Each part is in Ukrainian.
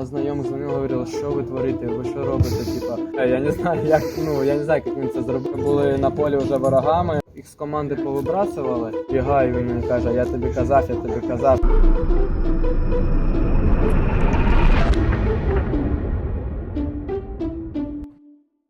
Знайомих дзвонили, говорили, що ви творите, ви що робите? Типа, «Е, я не знаю, як ну я не знаю, як він це зробив. Були на полі вже ворогами. Їх з команди повибрасували. Бігаю, він каже, я тобі казав, я тобі казав.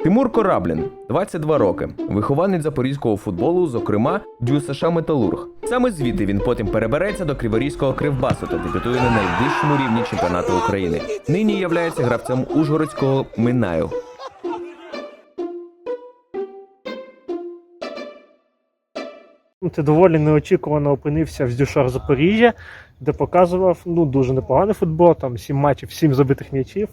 Тимур Кораблін, 22 роки, вихованець запорізького футболу, зокрема Дю США Металург. Саме звідти він потім перебереться до Криворізького кривбасу та дебютує на найвищому рівні чемпіонату України. Нині являється гравцем Ужгородського Минаю. Ти доволі неочікувано опинився в Дюшар Запоріжжя, де показував ну, дуже непоганий футбол, там 7 матчів, 7 забитих м'ячів.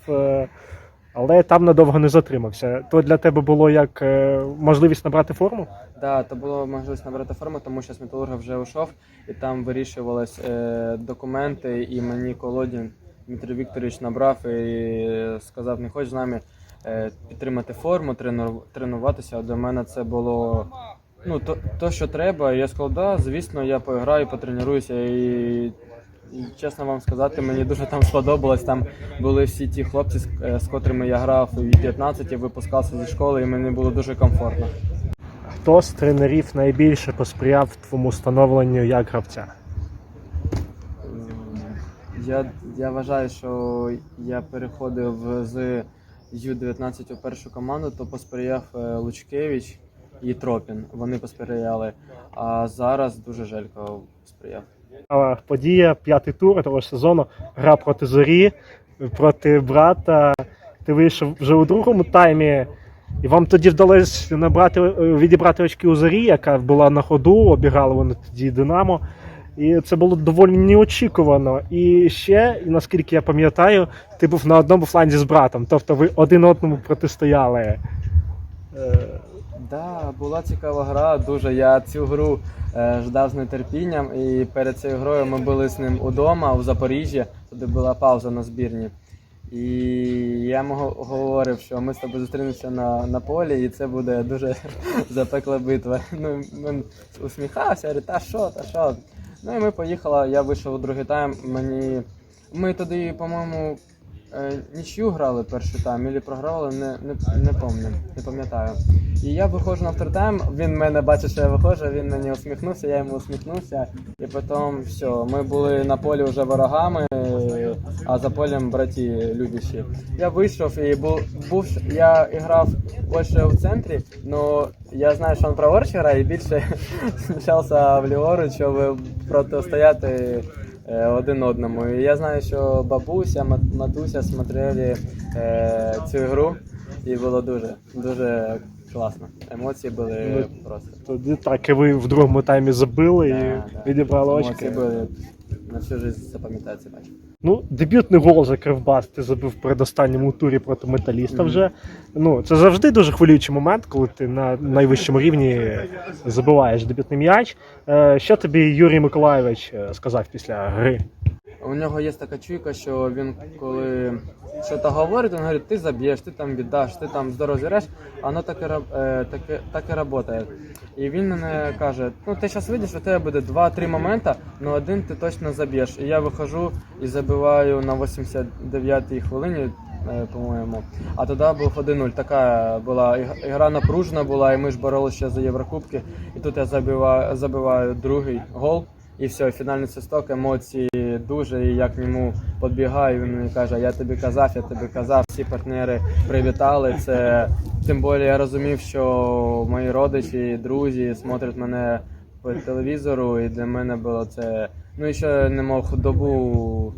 Але там надовго не затримався. То для тебе було як е, можливість набрати форму? Да, то було можливість набрати форму, тому що з металурга вже ушов, і там вирішувались е, документи, і мені Колодін Дмитрий Вікторович набрав і сказав, не хочеш з нами е, підтримати форму, трену- тренуватися. Для мене це було ну, то, то, що треба. Я сказав, да, звісно, я поіграю, потренуюся і. І, чесно вам сказати, мені дуже там сподобалось. Там були всі ті хлопці, з, е, котрими я грав у 15 випускався зі школи, і мені було дуже комфортно. Хто з тренерів найбільше посприяв твоєму становленню як гравця? Я, я вважаю, що я переходив з Ю-19 у першу команду, то посприяв е, Лучкевич і Тропін. Вони посприяли. А зараз дуже Желько сприяв. Подія, п'ятий тур того ж сезону, гра проти зорі, проти брата. Ти вийшов вже у другому таймі, і вам тоді вдалося набрати, е, відібрати очки у зорі, яка була на ходу, обіграли вони тоді Динамо. І це було доволі неочікувано. І ще, наскільки я пам'ятаю, ти був на одному фланзі з братом. Тобто ви один одному протистояли. Да, була цікава гра. Дуже я цю гру е, ждав з нетерпінням. І перед цією грою ми були з ним удома у Запоріжжі. Туди була пауза на збірні. І я йому говорив, що ми з тобою зустрінемося на, на полі, і це буде дуже запекла битва. Ну, він усміхався, говорить, та що, та що. Ну і ми поїхали, я вийшов у другий тайм. Мені. Ми тоді, по-моєму, нічю грали перший тайм, або програли, не, не, не пам'ятаю, не пам'ятаю. І я виходжу на второй тайм, він мене бачить, що я виходжу, він мені усміхнувся, я йому усміхнувся. І потім все, ми були на полі вже ворогами, а за полем браті любіші. Я вийшов і був, був я грав більше в центрі, але я знаю, що він праворуч грає і більше смішався вліворуч, щоб протистояти е, один одному. І я знаю, що бабуся, матуся смотрели е, цю гру, і було дуже, дуже класно. Емоції були просто. Тоді так і ви в другому таймі забили Да, і да. відібрали очки. Емоції були на всю життя цей матч. Ну, дебютний гол за Кривбас ти забив в передостанньому турі проти металіста вже. Ну, це завжди дуже хвилюючий момент, коли ти на найвищому рівні забиваєш дебютний м'яч. Е, Що тобі Юрій Миколайович е, сказав після гри? У нього є така чуйка, що він коли щось говорить, він говорить, ти заб'єш, ти там віддаш, ти там здорово зіреш, а воно так і, раб- е, так, і- працює. І він мене каже: ну ти зараз вийдеш, у тебе буде 2-3 моменти, але один ти точно заб'єш. І я виходжу і забиваю на 89-й хвилині. е, По-моєму, а тоді був 1-0. Така була іг- ігра напружена була, і ми ж боролися ще за Єврокубки. І тут я забиваю, забиваю другий гол. І все, фінальний свисток, емоції дуже. І я к ньому підбігаю, він мені каже, я тобі казав, я тобі казав. Всі партнери привітали. Це тим більше я розумів, що мої родичі, друзі смотрять мене по телевізору, і для мене було це. Ну і ще не мог добу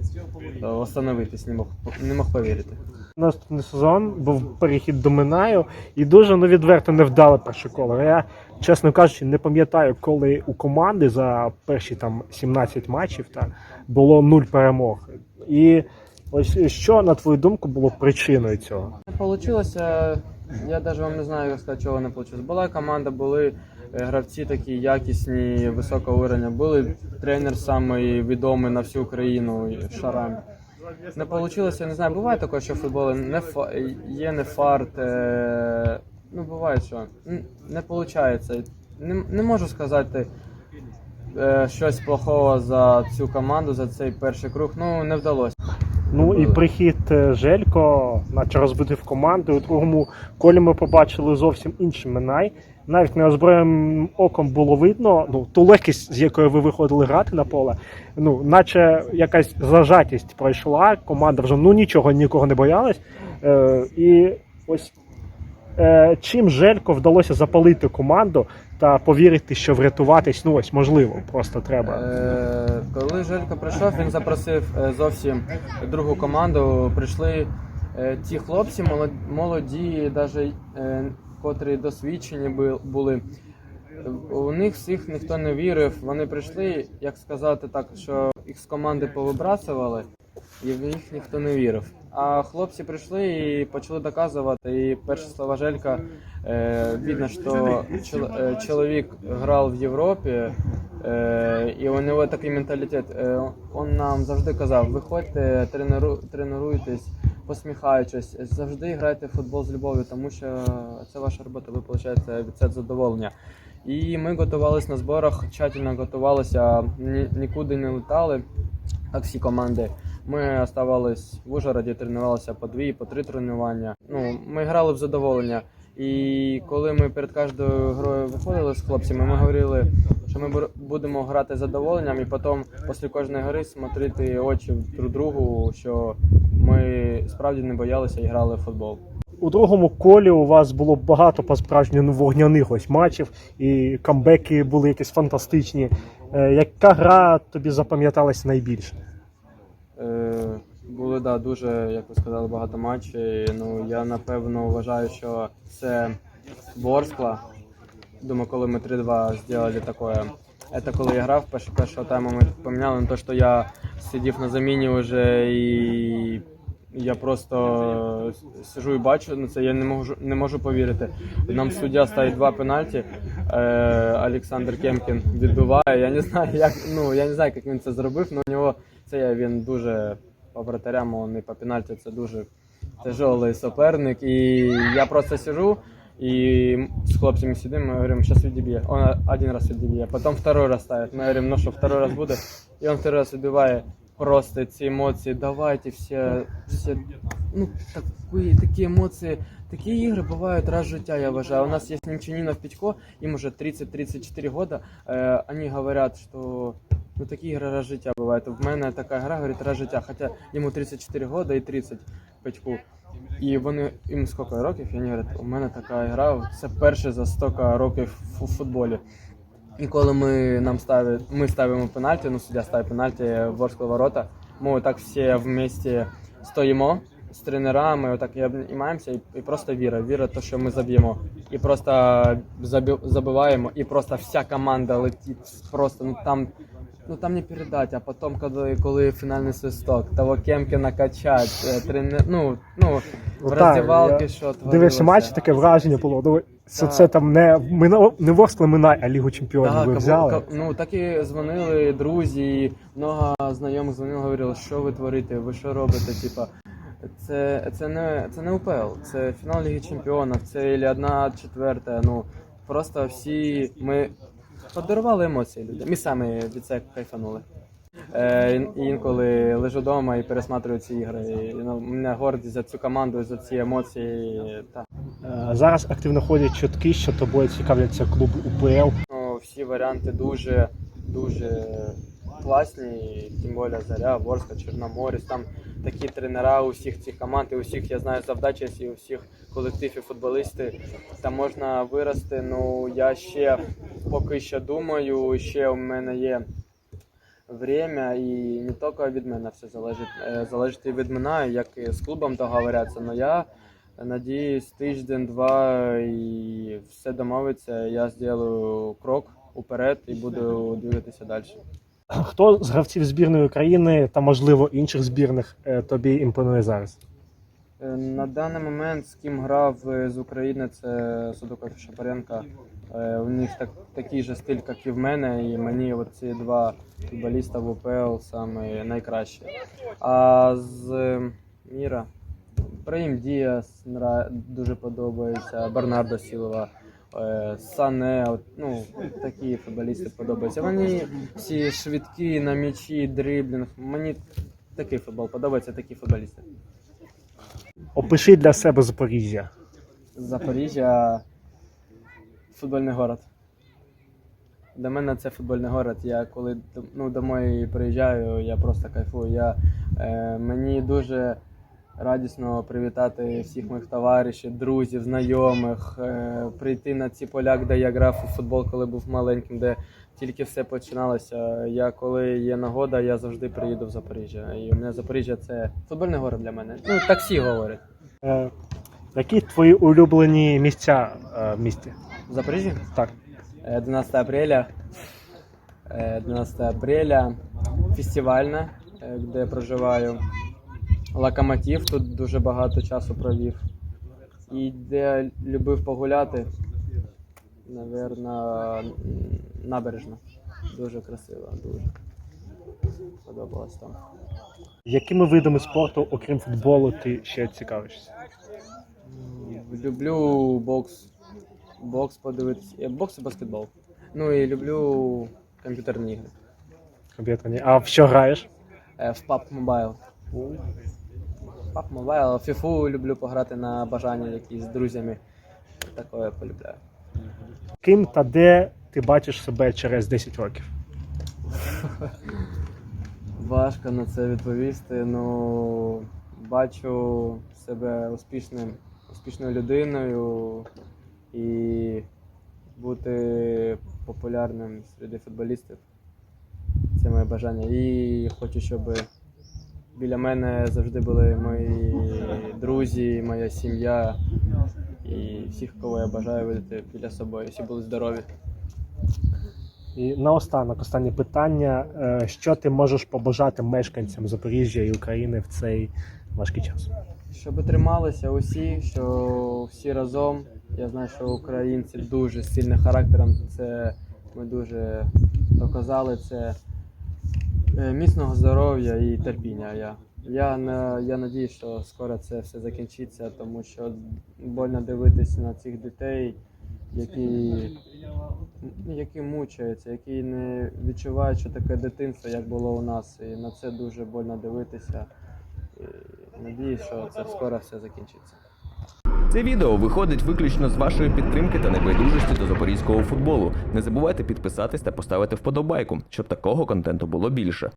встановитись, не мог не мог повірити. Наступний сезон був перехід до Минаю і дуже ну, відверто невдале перше коло. Я, чесно кажучи, не пам'ятаю, коли у команди за перші там 17 матчів та, було нуль перемог. І ось що, на твою думку, було причиною цього? Не получилося. Я навіть вам не знаю, як сказати, чого не вийшло. Була команда, були е, гравці такі якісні, високого рівня. Були тренер самий відомий на всю Україну Шарам. Не вийшло, я не знаю, буває таке, що в футболі не фа... є не фарт. Е... Ну, буває, що не виходить. Не, не можу сказати е, щось плохого за цю команду, за цей перший круг. Ну, не вдалося. Ну і прихід е, Желько, наче розбудив команду. У другому колі ми побачили зовсім інший Минай. Навіть неозброєним оком було видно ну, ту легкість, з якою ви виходили грати на поле. Ну, наче якась зажатість пройшла, команда вже ну нічого нікого не боялась. Е, і ось чим Желько вдалося запалити команду та повірити, що врятуватись, ну ось можливо, просто треба. Е, коли Желько прийшов, він запросив е, зовсім другу команду. Прийшли е, ті хлопці, молоді, навіть, е, котрі досвідчені були. У них всіх ніхто не вірив. Вони прийшли, як сказати так, що їх з команди повибрасували, і в них ніхто не вірив. А хлопці прийшли і почали доказувати. І перші слова Желька е, видно, що е, чоловік грав в Європі, е, і у нього такий менталітет. Е, він нам завжди казав: виходьте, тренеру, тренуйтесь, посміхаючись, завжди грайте в футбол з любов'ю, тому що це ваша робота, ви отримуєте від цього задоволення. І ми готувалися на зборах, тщательно готувалися, ні, нікуди не летали, як всі команди. Ми оставались в Ужгороді, тренувалися по дві, по три тренування. Ну, ми грали в задоволення. І коли ми перед кожною грою виходили з хлопцями, ми говорили, що ми будемо грати з задоволенням, і потім після кожної гри смотрити очі друг другу, що ми справді не боялися і грали в футбол. У другому колі у вас було багато по справжньому вогняних ось матчів, і камбеки були якісь фантастичні. Е, яка гра тобі запам'яталась найбільше? Е, були да, дуже, як ви сказали, багато матчів. Ну, я напевно вважаю, що це Ворскла. Думаю, коли ми 3-2 зробили таке. Это коли я грав, перш, першого тайму ми поміняли на те, що я сидів на заміні вже і я просто сижу і бачу на це, я не можу, не можу повірити. Нам суддя ставить два пенальті, е, Олександр Кемкін відбиває. Я не знаю, як, ну, я не знаю, як він це зробив, але у нього це я- він дуже по вратарям, он і по пенальті це дуже тяжелий суперник. І я просто сижу и с хлопцами сидим, мы говорим, сейчас відіб'є. Он один раз відіб'є, потом второй раз ставит. Мы говорим, ну что, второй раз буде. И он второй раз відбиває. Просто ці емоції, давайте все, все, ну, такі, такі емоції, такі ігри бувають раз в життя, я вважаю. У нас є Немчанинов Петько, им уже 30-34 года, э, они говорят, что ну, такі раз життя бувають. В мене така гра, говорить, раз життя, хоча йому 34 года і 30 Петьку. І вони їм скільки років, і вони говорять, у мене така гра, це перше за стільки років у футболі. І коли ми нам ставить, ми ставимо пенальті, ну суддя ставить пенальті в Ворскли ворота, ми отак всі вместе стоїмо з тренерами, отак і обнімаємося, і, і просто віра. Віра, то, що ми заб'ємо. І просто забиваємо, і просто вся команда летить. Просто ну там. Ну там не передать, а потім, коли, коли фінальний свисток, того Кемкіна качать, е, ну, ну, в Ну, так, роздівалки, я що творилося. Дивився матч, таке враження було. Ну, це, Так. це там не, Мино- не Ворскла Минай, а Лігу Чемпіонів Так, ви взяли. ка- ну так і дзвонили друзі, і много знайомих дзвонили, говорили, що ви творите, ви що робите, типа. Це, це, не, це не УПЛ, це фінал Ліги Чемпіонів, це і одна четверта. Ну просто всі ми подарували емоції людям. Ми самі від це кайфанули. Е, інколи лежу вдома і пересматрую ці ігри. І, ну, мене гордість за цю команду, за ці емоції. Та. Е, Зараз активно ходять чутки, що тобою цікавляться клуб УПЛ. Ну, всі варіанти дуже, дуже класні, тим більше Заря, Ворська, Чорноморець. Там такі тренера у всіх цих команд, і у я знаю завдачі, і у всіх колективів футболісти. Там можна вирости. Ну я ще поки що думаю, ще у мене є время, і не тільки від мене все залежить. Е, Залежить і від мене, як і з клубом договоряться. Но я надіюсь, тиждень-два і все домовиться. Я зроблю крок уперед і буду дивитися далі. Хто з гравців збірної України та, можливо, інших збірних е, тобі імпонує зараз? Е, На даний момент з ким грав е, з України, це Судоков. Е, У них так, такий же стиль, як і в мене, і мені ці два футболіста в УПЛ саме найкращі. А з Міра Браїм Діас дуже подобається, Бернардо Сілова. Е, Сане, ну такі футболісти подобаються. Вони всі швидкі на м'ячі, дриблінг. Мені такий футбол, подобаються такі футболісти. Опиши для себе Запоріжжя. Запоріжжя футбольний город. Для мене це футбольний город. Я коли ну, домой приїжджаю, я просто кайфую. Я, е, мені дуже радісно привітати всіх моїх товаришів, друзів, знайомих, е, прийти на ці поля, де я грав у футбол, коли був маленьким, де тільки все починалося. Я коли є нагода, я завжди приїду в Запоріжжя. І у мене Запоріжжя це футбольний город для мене. Ну, так всі говорять. Е, які твої улюблені місця е, в місті? В Запоріжжі? Так. Э, 12 апреля. Э, 12 апреля. Фестивальна, е, де я проживаю. Локомотив, тут дуже багато часу провів. І де любив погуляти, Наверно, набережна. Дуже красиво, дуже. Подобалось там. Якими видами спорту, окрім футболу, ти ще цікавишся? Люблю бокс. Бокс подивитися. Е, Бокс і баскетбол. Ну і люблю комп'ютерні ігри. Комп'ютерні. А в що граєш? Е, В PUBG Mobile. PUBG Mobile, FIFA люблю пограти на бажання якісь з друзями. Такое я полюбляю. Ким та де ти бачиш себе через 10 років? Важко на це відповісти. Ну бачу себе успішним, успішною людиною і бути популярним серед футболістів. Це моє бажання. І хочу, щоб біля мене завжди були мої друзі, моя сім'я і всіх, кого я бажаю видати біля собою. Всі були здорові. І наостанок, останнє питання: Е, що ти можеш побажати мешканцям Запоріжжя і України в цей важкий час? Щоб трималися усі, що всі разом. Я знаю, що українці дуже сильні характером. Це ми дуже доказали це міцного здоров'я і терпіння. Я, я, я надію, що скоро це все закінчиться, тому що больно дивитися на цих дітей, які, які мучаються, які не відчувають, що таке дитинство, як було у нас. І на це дуже больно дивитися. І надіюсь, що це скоро все закінчиться. Це відео виходить виключно з вашої підтримки та небайдужості до запорізького футболу. Не забувайте підписатись та поставити вподобайку, щоб такого контенту було більше.